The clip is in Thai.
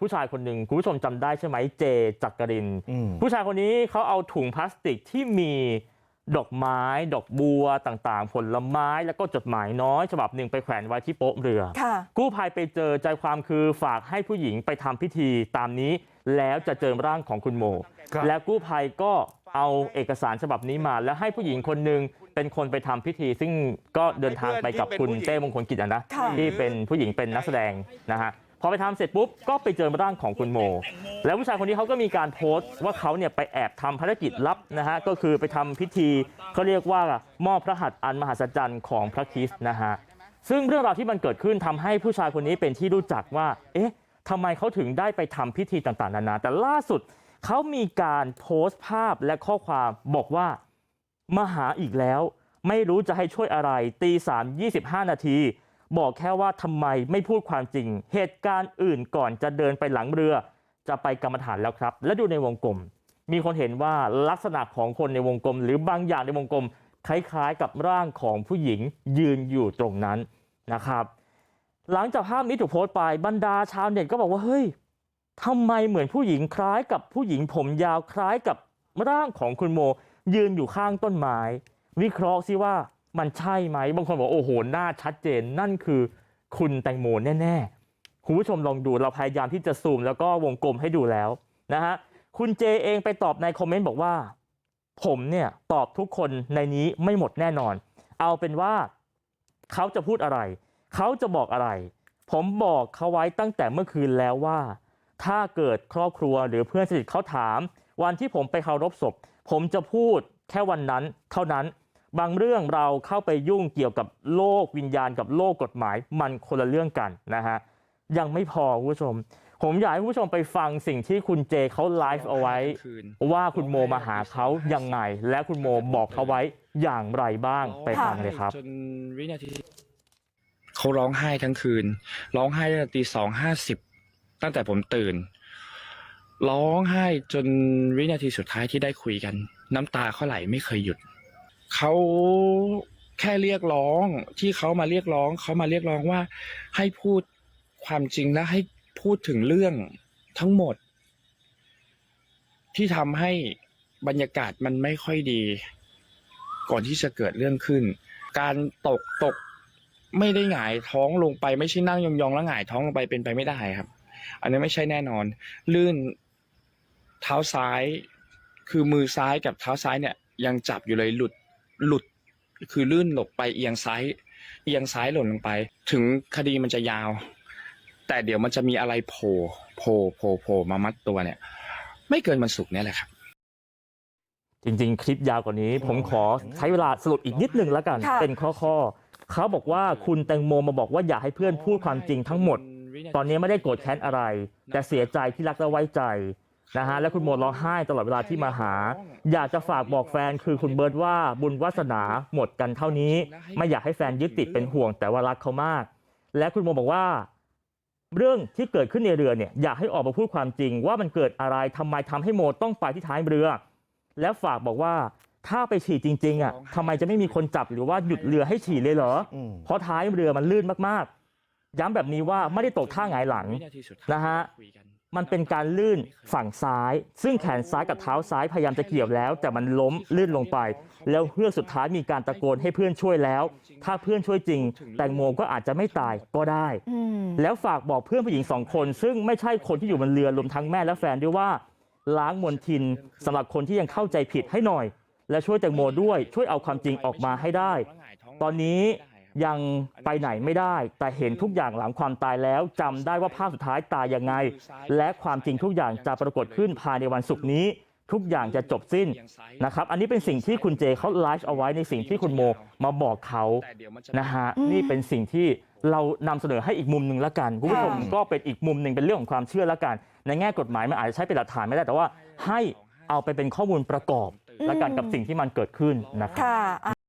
ผู้ชายคนหนึ่งคุณผู้ชมจำได้ใช่ไหมเจจักรินอืมผู้ชายคนนี้เขาเอาถุงพลาสติกที่มีดอกไม้ดอกบัวต่างๆผลไม้แล้วก็จดหมายน้อยฉบับหนึ่งไปแขวนไว้ที่โป๊ะเรือค่ะกู้ภัยไปเจอใจความคือฝากให้ผู้หญิงไปทำพิธีตามนี้แล้วจะเจอร่างของคุณโมครับและกู้ภัยก็เอาเอกสารฉบับนี้มาแล้วให้ผู้หญิงคนหนึ่งเป็นคนไปทำพิธีซึ่งก็เดินทางไปกับคุณเต้มงคลกิจอะนะค่ะที่เป็นผู้หญิงเป็นนักแสดงนะฮะ พอไปทำเสร็จปุ๊บก็ไปเจอร่างของคุณโมแล้วผู้ชายคนนี้เขาก็มีการโพสต์ว่าเขาเนี่ยไปแอบทำภารกิจลับนะฮะก็คือไปทำพิธีเขาเรียกว่ามอบพระหัตถ์อันมหัศจรรย์ของพระคริสต์นะฮะซึ่งเรื่องราวที่มันเกิดขึ้นทำให้ผู้ชายคนนี้เป็นที่รู้จักว่า เอ๊ะทำไมเขาถึงได้ไปทำพิธีต่างๆนานาแต่ล่าสุดเขามีการโพสต์ภาพและข้อความบอกว่ามาหาอีกแล้ว ไม่รู้จะให้ช่วยอะไรตีสามยี่สิบห้านาที บอกแค่ว่าทำไมไม่พูดความจริงเหตุการณ์อื่นก่อนจะเดินไปหลังเรือจะไปกรรมฐานแล้วครับและดูในวงกลมมีคนเห็นว่าลักษณะของคนในวงกลมหรือบางอย่างในวงกลมคล้ายๆกับร่างของผู้หญิงยืนอยู่ตรงนั้นนะครับหลังจากภาพนี้ถูกโพสต์ไปบรรดาชาวเน็ตก็บอกว่าเฮ้ยทำไมเหมือนผู้หญิงคล้ายกับผู้หญิงผมยาวคล้ายกับร่างของคุณโมยืนอยู่ข้างต้นไม้วิเคราะห์ซิว่า มันใช่ไหมบางคนบอกโอ้โหหน้าชัดเจนนั่นคือคุณแตงโมแน่ๆคุณผู้ชมลองดูเราพยายามที่จะซูมแล้วก็วงกลมให้ดูแล้วนะฮะคุณเจเองไปตอบในคอมเมนต์บอกว่า ผมเนี่ยตอบทุกคนในนี้ไม่หมดแน่นอน เอาเป็นว่าเขาจะพูดอะไร เขาจะบอกอะไร ผมบอกเขาไว้ตั้งแต่เมื่อคืนแล้วว่า ถ้าเกิดครอบครัวหรือเพื่อนสนิทเขาถาม วันที่ผมไปเคารพศพ ผมจะพูดแค่วันนั้นเท่านั้น บางเรื่องเราเข้าไปยุ่งเกี่ยวกับโลกวิญญาณกับโลกกฎหมายมันคนละเรื่องกันนะฮะยังไม่พอคุณผู้ชม ผมอยากให้คุณผู้ชมไปฟังสิ่งที่คุณเจเขาไลฟ์เอาไว้ ว่าคุณโมมาหาเขายังไง และคุณโมบอกเขาไว้อย่างไรบ้างไปฟังเลยครับจนวินาทีเขาร้องไห้ทั้งคืน ร้องไห้ตั้งแต่ตีสองห้าสิบตั้งแต่ผมตื่น ร้องไห้จนวินาทีสุดท้ายที่ได้คุยกัน น้ำตาเขาไหลไม่เคยหยุด เขาแค่เรียกร้องที่เขามาเรียกร้องเขามาเรียกร้องว่าให้พูดความจริงและให้พูดถึงเรื่องทั้งหมด ที่ทำให้บรรยากาศมันไม่ค่อยดี ก่อนที่จะเกิดเรื่องขึ้น การตกตกไม่ได้หงายท้องลงไปไม่ใช่นั่งยองๆแล้วหงายท้องลงไปเป็นไปไม่ได้ครับ อันนี้ไม่ใช่แน่นอน ลื่นเท้าซ้ายคือมือซ้ายกับเท้าซ้ายเนี่ย ยังจับอยู่เลยหลุด หลุดคือลื่นหลบไปเอียงซ้าย เอียงซ้ายหล่นลงไป ถึงคดีมันจะยาว แต่เดี๋ยวมันจะมีอะไรโผล่โผล่โผล่โผล่มามัดตัวเนี่ย ไม่เกินวันศุกร์เนี่ยแหละครับจริง ๆ คลิปยาวกว่านี้ ผมขอใช้เวลาสรุปอีกนิดนึงแล้วกันค่ะเป็นข้อๆเขาบอกว่าคุณแตงโมมาบอกว่าอยากให้เพื่อนพูดความจริงทั้งหมด ตอนนี้ไม่ได้โกรธแค้นอะไร แต่เสียใจที่รักและไว้ใจ นะฮะและคุณโมร้องไห้ตลอดเวลาที่มาหา อยากจะฝากบอกแฟนคือคุณเบิร์ตว่าบุญวาสนาหมดกันเท่านี้ ไม่อยากให้แฟนยึดติดเป็นห่วงแต่ว่ารักเขามาก และคุณโมบอกว่า เรื่องที่เกิดขึ้นในเรือเนี่ยอยากให้ออกมาพูดความจริง ว่ามันเกิดอะไรทำไมทำให้โมต้องไปที่ท้ายเรือ แล้วฝากบอกว่าถ้าไปฉี่จริงๆอะทำไมจะไม่มีคนจับหรือว่าหยุดเรือให้ฉี่เลยเหรอ เพราะท้ายเรือมันลื่นมากๆ ย้ำแบบนี้ว่าไม่ได้ตกท่าหงายหลังนะฮะ มันเป็นการลื่นฝั่งซ้ายซึ่งแขนซ้ายกับเท้าซ้ายพยายามจะเกี่ยวแล้วแต่มันล้มลื่นลงไปแล้วเพื่อสุดท้ายมีการตะโกนให้เพื่อนช่วยแล้วถ้าเพื่อนช่วยจริงแตงโมก็อาจจะไม่ตายก็ได้อืมแล้วฝากบอกเพื่อนผู้หญิงสองคนซึ่งไม่ใช่คนที่อยู่บนเรือรวมทั้งแม่และแฟนด้วยว่าล้างมลทินสำหรับคนที่ยังเข้าใจผิดให้หน่อยและช่วยแตงโมด้วยช่วยเอาความจริงออกมาให้ได้ตอนนี้ ยังไปไหนไม่ได้แต่เห็นทุกอย่างหลังความตายแล้วจำได้ว่าภาพสุดท้ายตายยังไงและความจริงทุกอย่างจะปรากฏขึ้นภายในวันศุกร์นี้ทุกอย่างจะจบสิ้นนะครับอันนี้เป็นสิ่งที่คุณเจเขาไลฟ์เอาไว้ในสิ่งที่คุณโมมาบอกเขานะฮะอืมนี่เป็นสิ่งที่เรานำเสนอให้อีกมุมหนึ่งละกันคุณผู้ชมค่ะก็เป็นอีกมุมหนึ่งเป็นเรื่องของความเชื่อละกัน ในแง่กฎหมายมันอาจจะใช้เป็นหลักฐานไม่ได้แต่ว่าให้เอาไปเป็นข้อมูลประกอบละกันกับสิ่งที่มันเกิดขึ้นนะครับค่ะ